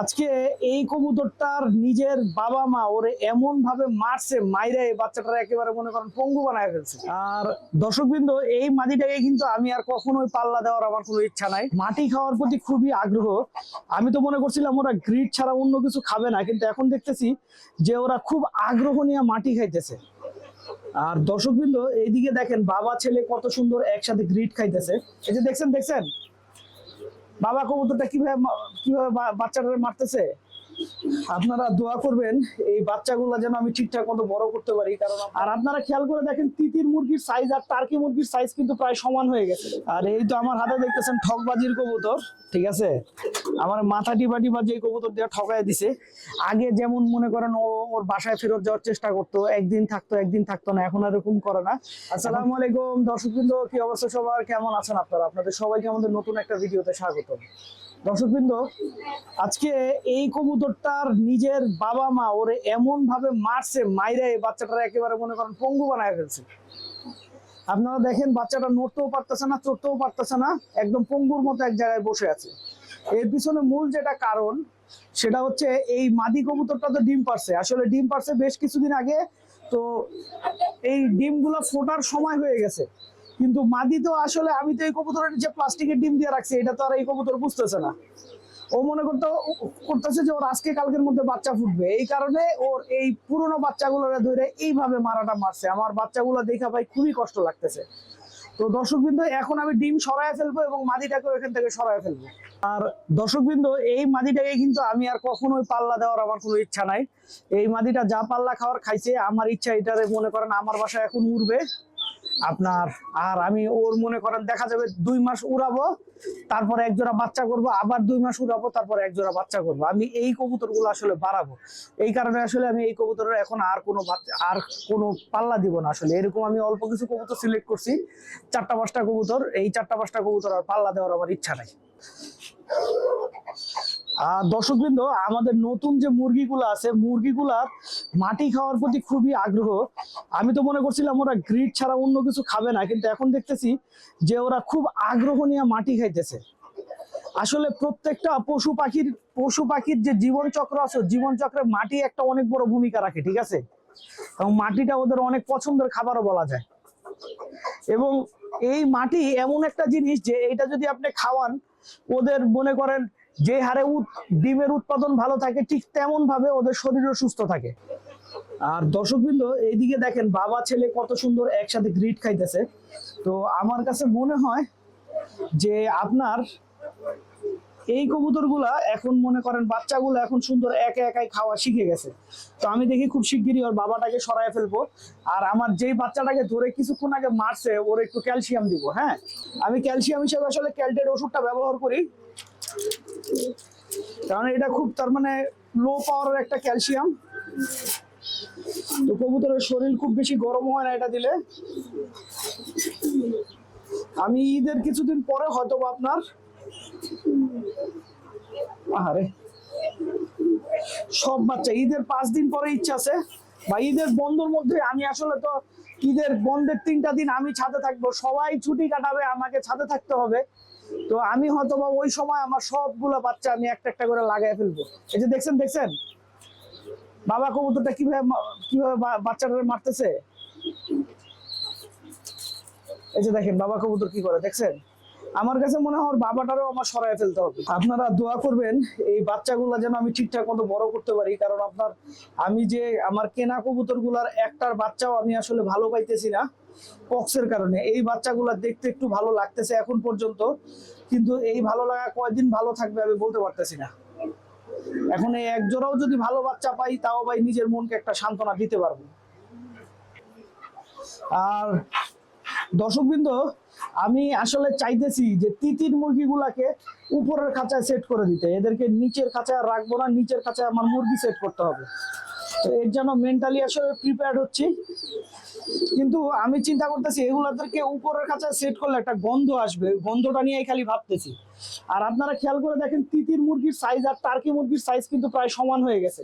আজকে এই কবুতরটার নিজের বাবা মা ওরে এমন ভাবে মারছে, মাইরে এই বাচ্চাটার একেবারে মনে করেন পঙ্গু বানায় ফেলছে। আর দর্শকবৃন্দ, এই মাটিটাকে কিন্তু আমি আর কখনোই পাল্লা দেওয়ার আমার কোনো ইচ্ছা নাই। মাটি খাওয়ার প্রতি খুবই আগ্রহ। আমি তো মনে করছিলাম ওরা গ্রিড ছাড়া অন্য কিছু খাবে না, কিন্তু এখন দেখতেছি যে ওরা খুব আগ্রহ নিয়ে মাটি খাইতেছে। আর দর্শকবৃন্দ, এইদিকে দেখেন বাবা, ছেলে কত সুন্দর একসাথে গ্রিড খাইতেছে। এই যে দেখছেন দেখছেন? বাবা কবুতরটা কীভাবে কীভাবে বাচ্চাটা মারতেছে? আপনারা দোয়া করবেন এই বাচ্চাগুলো যেন আমি ঠিকঠাক মতো বড় করতে পারি, কারণ আর আপনারা খেয়াল করে দেখেন তিতির মুরগির সাইজ আর টার্কি মুরগির সাইজ কিন্তু প্রায় সমান হয়ে গেছে। আর এই তো আমার হাতে দেখতেছেন ঠকবাজির কবুতর, ঠিক আছে? আমার মাথা টিপা টিপা যে কবুতর দিয়ে ঠকায় দিছে। আগে যেমন মনে করেন ও ওর বাসায় ফেরত যাওয়ার চেষ্টা করতো, একদিন থাকতো একদিন থাকতো না, এখন আর এরকম করে না। আসসালামু আলাইকুম, দর্শকবৃন্দ, কি অবস্থা সবার? কেমন আছেন আপনারা? আপনাদের সবাইকে আমাদের নতুন একটা ভিডিওতে স্বাগত দর্শকবৃন্দ, আজকে এই কবুতরটার নিজের বাবা মা ওরে এমন ভাবে মারছে, মাইরে এই বাচ্চাটার একেবারে মনে করেন পঙ্গু বানায় ফেলছে। আপনারা দেখেন, বাচ্চাটা নড়তেও পারতেছে না, চড়তেও পারতেছে না, একদম পঙ্গুর মতো এক জায়গায় বসে আছে। এর পিছনে মূল যেটা কারণ, সেটা হচ্ছে এই মাদি কবুতরটা তো ডিম পারছে। আসলে ডিম পারছে বেশ কিছুদিন আগে, তো এই ডিমগুলো ফোটার সময় হয়ে গেছে। কিন্তু মাদি তো আসলে আমি তো এই কবুতরের যে প্লাস্টিকের ডিম দিয়ে রাখছি, এটা তো আর এই কবুতর বুঝতেছে না। ও মনে করতে, করতেছে যে ওর আজকে কালকের মধ্যে বাচ্চা ফুটবে। এই কারণে ওর এই পুরনো বাচ্চাগুলোরে ধরে এইভাবে মারাটা মারছে। আমার বাচ্চাগুলো দেখা ভাই খুবই কষ্ট লাগতেছে। তো দর্শকবৃন্দ, এখন আমি ডিম সরায় ফেলব এবং মাদিটাকেও এখান থেকে সরায় ফেলব। আর দর্শকবৃন্দ, এই মাদিটাকে কিন্তু আমি আর কখনোই পাল্লা দেওয়ার আমার কোনো ইচ্ছা নাই। এই মাদিটা যা পাল্লা খাওয়ার খাইছে, আমার ইচ্ছা এটারে মনে করেন আমার বাসায় এখন উড়বে। আপনার, আর আমি ওর মনে করেন দেখা যাবে দুই মাস উড়াবো, তারপরে এক জোড়া বাচ্চা করব, আবার দুই মাস উড়াবো, তারপরে এক জোড়া বাচ্চা করব। আমি এই কবুতরগুলো আসলে বাড়াবো। এই কারণে আসলে আমি এই কবুতরের এখন আর কোনো আর কোনো পাল্লা দিব না আসলে। এরকম আমি অল্প কিছু কবুতর সিলেক্ট করছি, চারটা পাঁচটা কবুতর, এই চারটা পাঁচটা কবুতর আর পাল্লা দেওয়ার আমার ইচ্ছা নাই। দর্শকবৃন্দ, আমাদের নতুন যে মুরগিগুলো আছে মুরগিগুলার মাটি খাওয়ার প্রতি খুবই আগ্রহ। আমি তো মনে করছিলাম ওরা গ্রিড ছাড়া অন্য কিছু খাবে না, কিন্তু এখন দেখতেছি যে ওরা খুব আগ্রহ নিয়ে মাটি খাইতেছে। আসলে প্রত্যেকটা পশু পাখির পশু পাখির যে জীবন চক্র আছে জীবন চক্রে মাটি একটা অনেক বড় ভূমিকা রাখে, ঠিক আছে? এবং মাটিটা ওদের অনেক পছন্দের খাবারও বলা যায়। এবং এই মাটি এমন একটা জিনিস যে এটা যদি আপনি খাওয়ান, ওদের মনে করেন যে হারে ডিমের উৎপাদন ভালো থাকে, ঠিক তেমন ভাবে ওদের শরীরও সুস্থ থাকে। আর দর্শকবৃন্দ, এইদিকে দেখেন, বাবা, ছেলে কত সুন্দর একসাথে গ্রিড খাইতেছে। তো আমার কাছে মনে হয় যে আপনার এই কবুতরগুলা এখন মনে করেন বাচ্চাগুলো এখন সুন্দর একে একাই খাওয়া শিখে গেছে। তো আমি দেখি খুব শিগগিরই ওর বাবাটাকে সরায় ফেলব। আর আমার যেই বাচ্চাটাকে ধরে কিছুক্ষণ আগে মারছে, ওর একটু ক্যালসিয়াম দিব হ্যাঁ? আমি ক্যালসিয়াম হিসেবে আসলে ক্যালটের ওষুধটা ব্যবহার করি। কারণ এটা খুব তার মানে লো পাওয়ারের একটা ক্যালসিয়াম তো কবুতরের শরীর খুব বেশি গরম হয় না এটা দিলে। আমি ঈদের কিছুদিন পরে হয়তো আপনার আহারে। সব বাচ্চা, ঈদের পাঁচ দিন পরে ইচ্ছা আছে। বা ঈদের বন্ধের মধ্যে আমি আসলে তো ঈদের বন্ধের তিনটা দিন আমি ছাদে থাকব। সবাই ছুটি কাটাবে, আমাকে ছাদে থাকতে হবে। তো আমি হয়তো বা ওই সময় আমার সবগুলো বাচ্চা আমি একটা একটা করে লাগাই ফেলব। এই যে দেখছেন দেখছেন? বাবা কবুতরটা কীভাবে কীভাবে বাচ্চাটা মারতেছে? এই যে দেখেন, বাবা কবুতর কি করে, দেখছেন? আমার কাছে মনে হয় বাবাটারও আমার সরায় ফেলতে হবে। আপনারা দোয়া করবেন, এই বাচ্চাগুলো যেন আমি ঠিকঠাক মতো বড় করতে পারি, কারণ আপনার, আমি যে আমার কেনা কবুতরগুলার একটার বাচ্চাও আমি আসলে ভালো পাইতেছি না পক্সের কারণে। এই বাচ্চাগুলা দেখতে একটু ভালো লাগতেছে এখন পর্যন্ত, কিন্তু এই ভালো লাগা কয়দিন ভালো থাকবে আমি বলতে পারতেছি না। এখন এই এক জোড়াও যদি ভালো বাচ্চা পাই, তাও ভাই নিজের মনকে একটা সান্ত্বনা দিতে পারব। আর দর্শকবৃন্দ, আমি আসলে চাইতেছি যে তিতির মুরগিগুলাকে উপরের খাঁচায় সেট করে দিতে। এদেরকে নিচের খাঁচায় রাখব না, নিচের খাঁচায় আমার মুরগি সেট করতে হবে। তো এর জন্য মেন্টালি আসলে প্রিপেয়ার্ড হচ্ছি। কিন্তু আমি চিন্তা করতেছি, এগুলাদেরকে উপরের খাঁচায় সেট করলে একটা গন্ধ আসবে। গন্ধটা নিয়ে খালি ভাবতেছি। আর আপনারা খেয়াল করে দেখেন, তিতির মুরগির সাইজ আর টার্কি মুরগির সাইজ কিন্তু প্রায় সমান হয়ে গেছে।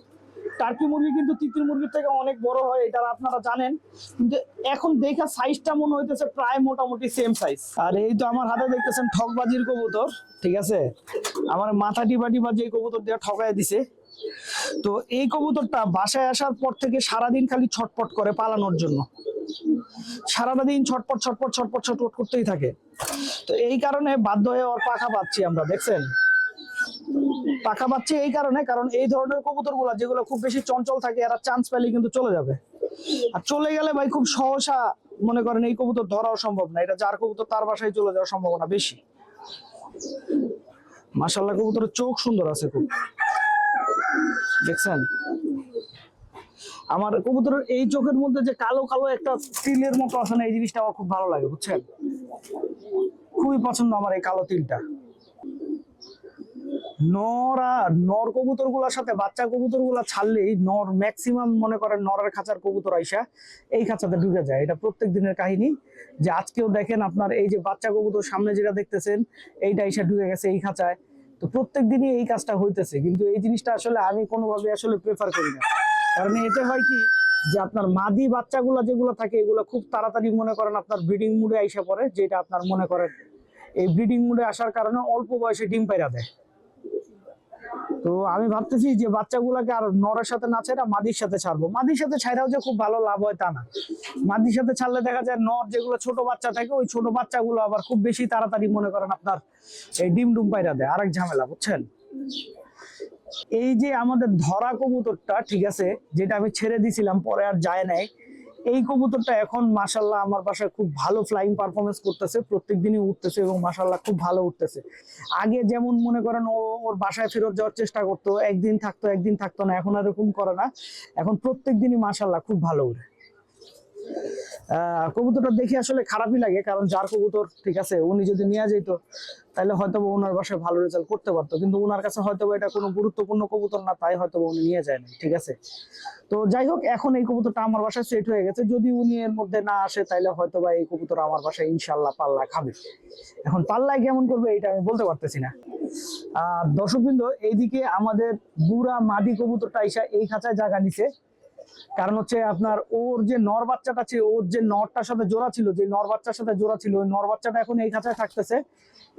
টার্কি মুরগি কিন্তু তিতির মুরগির থেকে অনেক বড় হয়, এটা আপনারা জানেন। কিন্তু এখন দেখা সাইজটা মনে হইতেছে প্রায় মোটামুটি সেম সাইজ আর এই তো আমার হাতে দেখতেছেন ঠকবাজির কবুতর, ঠিক আছে? আমার মাথা টিপা টিপা যে কবুতর দিয়ে ঠকায় দিছে। তো এই কবুতরটা বাসায় আসার পর থেকে সারাদিন খালি ছটপট করে পালানোর জন্য। সারাটা দিন ছটপট ছটপট ছটপট ছটপট করতেই থাকে। তো এই কারণে বাধ্য হয়ে ওর পাখা পাচ্ছি আমরা, দেখছেন? পাখা পাচ্ছে এই কারণে, কারণ এই ধরনের কবুতরগুলা যেগুলো খুব বেশি চঞ্চল থাকে, এরা চান্স পেলে কিন্তু চলে যাবে। আর চলে গেলে ভাই খুব সহসা মনে করেন এই কবুতর ধরাও সম্ভব না। এটা যার কবুতর তার বাসায় চলে যাওয়ার সম্ভাবনা বেশি। মাসাল্লাহ কবুতরের চোখ সুন্দর আছে খুব। দেখছেন? আমার কবুতরের এই চোখের মধ্যে যে কালো কালো একটা তিলের মতো আছে না, এই জিনিসটা আমার খুব ভালো লাগে, বুঝছেন? খুবই পছন্দ আমার এই কালো তিলটা। নরা নর কবুতরগুলার সাথে বাচ্চা কবুতরগুলা ছাড়লেই নর ম্যাক্সিমাম মনে করেন নরের খাঁচার কবুতর আইসা এই খাঁচাতে ঢুকে যায়। এটা প্রত্যেক দিনের কাহিনী। যে আজকেও দেখেন আপনার এই যে বাচ্চা কবুতর সামনে যেটা দেখতেছেন, এইটা আইসা ঢুকে গেছে এই খাঁচায়। তো প্রত্যেক দিনই এই কাজটা হইতেছে। কিন্তু এই জিনিসটা আসলে আমি কোনোভাবে আসলে প্রেফার করি না। কারণ এতে হয় কি? যে আপনার মাদি বাচ্চাগুলো যেগুলো থাকে, এগুলো খুব তাড়াতাড়ি মনে করেন আপনার ব্রিডিং মুডে আইসা পড়ে, যেটা আপনার মনে করেন এই ব্রিডিং মুডে আসার কারণে অল্প বয়সে ডিম পাইরা দেয়। তো আমি ভাবতেছি যে বাচ্চাগুলোকে আর নরের সাথে না ছেড়ে মাদির সাথে ছাড়বো। মাদির সাথে ছাড়াও যে খুব ভালো লাভ হয় তা না। মাদির সাথে ছাড়লে দেখা যায় নর যেগুলো ছোট বাচ্চা থাকে, ওই ছোট বাচ্চাগুলো আবার খুব বেশি তাড়াতাড়ি মনে করেন আপনার এই ডিম ডুম পাইরা দেয়। আরেক ঝামেলা, বুঝছেন? এই যে আমাদের ধরা কবুতরটা, ঠিক আছে, যেটা আমি ছেড়ে দিছিলাম, পরে আর যায় নাই এই কবুতরটা এখন মাসাল্লাহ আমার বাসায় খুব ভালো ফ্লাইং পারফরমেন্স করতেছে প্রত্যেক দিনই উঠতেছে এবং মাসাল্লাহ খুব ভালো উঠতেছে। আগে যেমন মনে করেন ও ওর বাসায় ফেরত যাওয়ার চেষ্টা করতো, একদিন থাকতো একদিন থাকতো না, এখন আর এরকম করে না। এখন প্রত্যেক দিনই মাসাল্লাহ খুব ভালো উঠে কবুতরটা দেখে আসলে খারাপই লাগে, কারণ যার কবুতর ঠিক আছে, উনি যদি নিয়ে যেত তাহলে হয়তো ওনার বাসায় ভালো রেজাল্ট করতে পারতো। কিন্তু ওনার কাছে হয়তো এটা কোনো গুরুত্বপূর্ণ কবুতর না, তাই হয়তো উনি নিয়ে যায় না ঠিক আছে? তো যাই হোক, এখন এই কবুতরটা আমার বাসায় সেট হয়ে গেছে। যদি উনি এর মধ্যে না আসে তাহলে হয়তো বা এই কবুতর আমার বাসায় ইনশাল্লাহ পাল্লা খাবে। এখন পাল্লায় কেমন করবে এটা আমি বলতে পারতেছি না। আর দর্শকবৃন্দ, এইদিকে আমাদের বুড়া মাদি কবুতরটা আইসা এই খাঁচায় জায়গা নিছে। কারণ হচ্ছে আপনার ওর যে নর বাচ্চাটা ছিল ওর যে নরটার সাথে জোড়া ছিল, যে নর বাচ্চার সাথে জোড়া ছিল, ওই নর বাচ্চাটা এখন এই খাঁচায় থাকতেছে।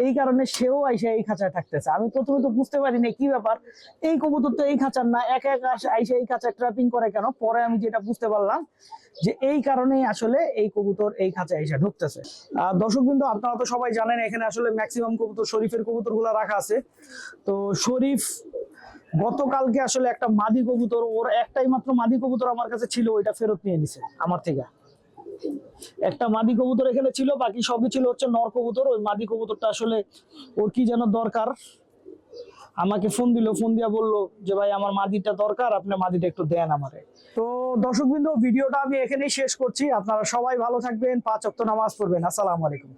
এই কারণে সেও আইসা এই খাঁচায় থাকতেছে। আমি প্রথমে তো বুঝতে পারিনি কি ব্যাপার। এই কবুতর তো এই খাঁচার না, একা একা আইসা এই খাঁচায় ট্র্যাপিং করে কেন? পরে আমি যেটা বুঝতে পারলাম যে এই কারণেই আসলে এই কবুতর এই খাঁচায় এসে ঢুকতেছে। আর দর্শক বিন্দু, আপনারা তো সবাই জানেন, এখানে আসলে ম্যাক্সিমাম কবুতর, শরীফের কবুতরগুলা রাখা আছে। তো শরীফ গতকালকে আসলে একটা মাদি কবুতর, ওর একটাই মাত্র মাদি কবুতর আমার কাছে ছিল, ওইটা ফেরত নিয়ে নিছে আমার থেকে। একটা মাদি কবুতর এখানে ছিল, বাকি সবই ছিল হচ্ছে নর কবুতর। ওই মাদি কবুতরটা আসলে ওর কি যেন দরকার? আমাকে ফোন দিল, ফোন দিয়া বলল যে, ভাই, আমার মাদিটা দরকার, আপনি মাদিটা একটু দেন আমারে। তো দর্শকবৃন্দ, ভিডিওটা আমি এখানেই শেষ করছি। আপনারা সবাই ভালো থাকবেন, পাঁচ অক্ট নামাজ পড়বেন। আসসালামু আলাইকুম।